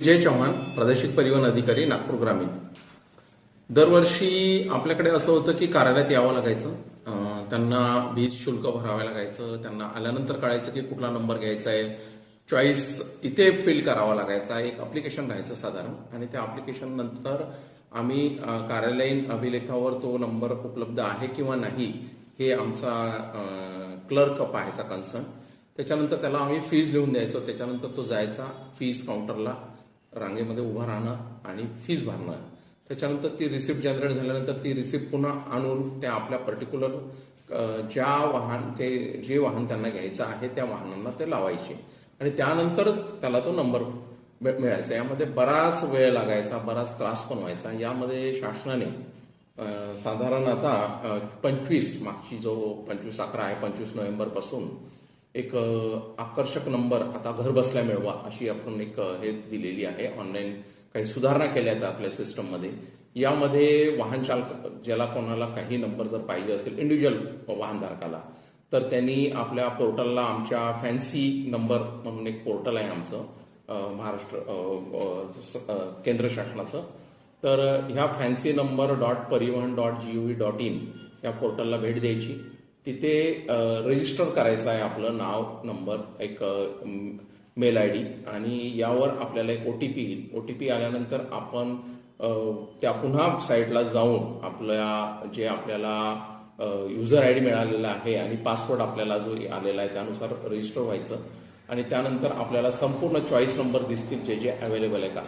विजय चव्हाण प्रादेशिक परिवहन अधिकारी नागपूर ग्रामीण. दरवर्षी आपल्याकडे असं होतं की कार्यालयात यावं लागायचं. त्यांना वीज शुल्क भरावं लागायचं. त्यांना आल्यानंतर कळायचं की कुठला नंबर घ्यायचा आहे. चॉईस इथे फिल करावा लागायचा. एक अप्लिकेशन राहायचं साधारण. आणि त्या अप्लिकेशन नंतर आम्ही कार्यालयीन अभिलेखावर तो नंबर उपलब्ध आहे किंवा नाही हे आमचा क्लर्क पाहायचा कन्सर्न त्याच्यानंतर त्याला आम्ही फीज लिहून द्यायचो. त्याच्यानंतर तो जायचा फीज काउंटरला रांगेमध्ये उभं राहणं आणि फीज भरणं. त्याच्यानंतर ती रिसिप्ट जनरेट झाल्यानंतर ती रिसिप्ट पुन्हा आणून त्या आपल्या पर्टिक्युलर ज्या वाहन ते जे वाहन त्यांना घ्यायचं आहे त्या वाहनांना ते लावायचे. आणि त्यानंतर त्याला तो नंबर मिळायचा. यामध्ये बराच वेळ लागायचा बराच त्रास पण व्हायचा. यामध्ये शासनाने साधारण आता पंचवीस मागची जो पंचवीस अकरा आहे पंचवीस नोव्हेंबरपासून एक आकर्षक नंबर आता घर बसल्या मिळवा अशी आपण एक हे दिलेली आहे. ऑनलाईन काही सुधारणा केल्या आहेत आपल्या सिस्टममध्ये यामध्ये वाहन चालक ज्याला कोणाला काही नंबर जर पाहिजे असेल इंडिव्हिज्युअल वाहनधारकाला तर त्यांनी आपल्या पोर्टलला आमच्या फॅन्सी नंबर म्हणून एक पोर्टल आहे आमचं महाराष्ट्र केंद्र शासनाचं. तर ह्या fancy number dot Parivahan dot G O V dot in या पोर्टलला भेट द्यायची. तिथे रजिस्टर करायचं आहे आपलं नाव नंबर एक मेल आय डी आणि यावर आपल्याला एक ओ टी पी येईल. ओ टी पी आल्यानंतर आपण त्या पुन्हा साईटला जाऊन आपल्या जे आपल्याला युजर आय डी मिळालेला आहे आणि पासवर्ड आपल्याला जो आलेला आहे त्यानुसार रजिस्टर व्हायचं. आणि त्यानंतर आपल्याला संपूर्ण चॉईस नंबर दिसतील जे जे अवेलेबल आहे का-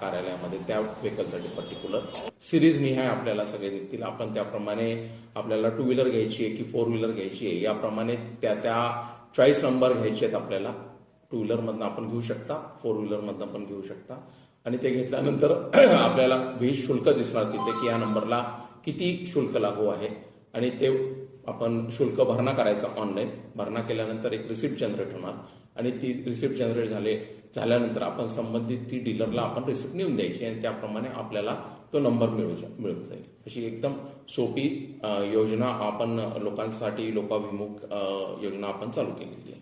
कार्यालयामध्ये त्या व्हेकलसाठी पर्टिक्युलर सिरीज निहाय आपल्याला सगळे दिसतील आपण त्याप्रमाणे आपल्याला टू व्हीलर घ्यायची आहे की फोर व्हीलर घ्यायची आहे याप्रमाणे त्या त्या चॉईस नंबर घ्यायचे आहेत आपल्याला. टू व्हीलरमधनं आपण घेऊ शकता फोर व्हीलरमधनं आपण घेऊ शकता. आणि ते घेतल्यानंतर आपल्याला वीज शुल्क दिसणार तिथे की या नंबरला किती शुल्क लागू आहे. आणि ते आपण शुल्क भरणा करायचा ऑनलाईन भरणा केल्यानंतर एक रिसिप्ट जनरेट होणार. आणि ती रिसिप्ट जनरेट झाले झाल्यानंतर आपण संबंधित ती डीलरला आपण रिसिप्ट नेऊन द्यायची आणि त्याप्रमाणे आपल्याला तो नंबर मिळू मिळून जाईल. अशी एकदम सोपी योजना आपण लोकांसाठी लोकाभिमुख योजना आपण चालू केलेली आहे.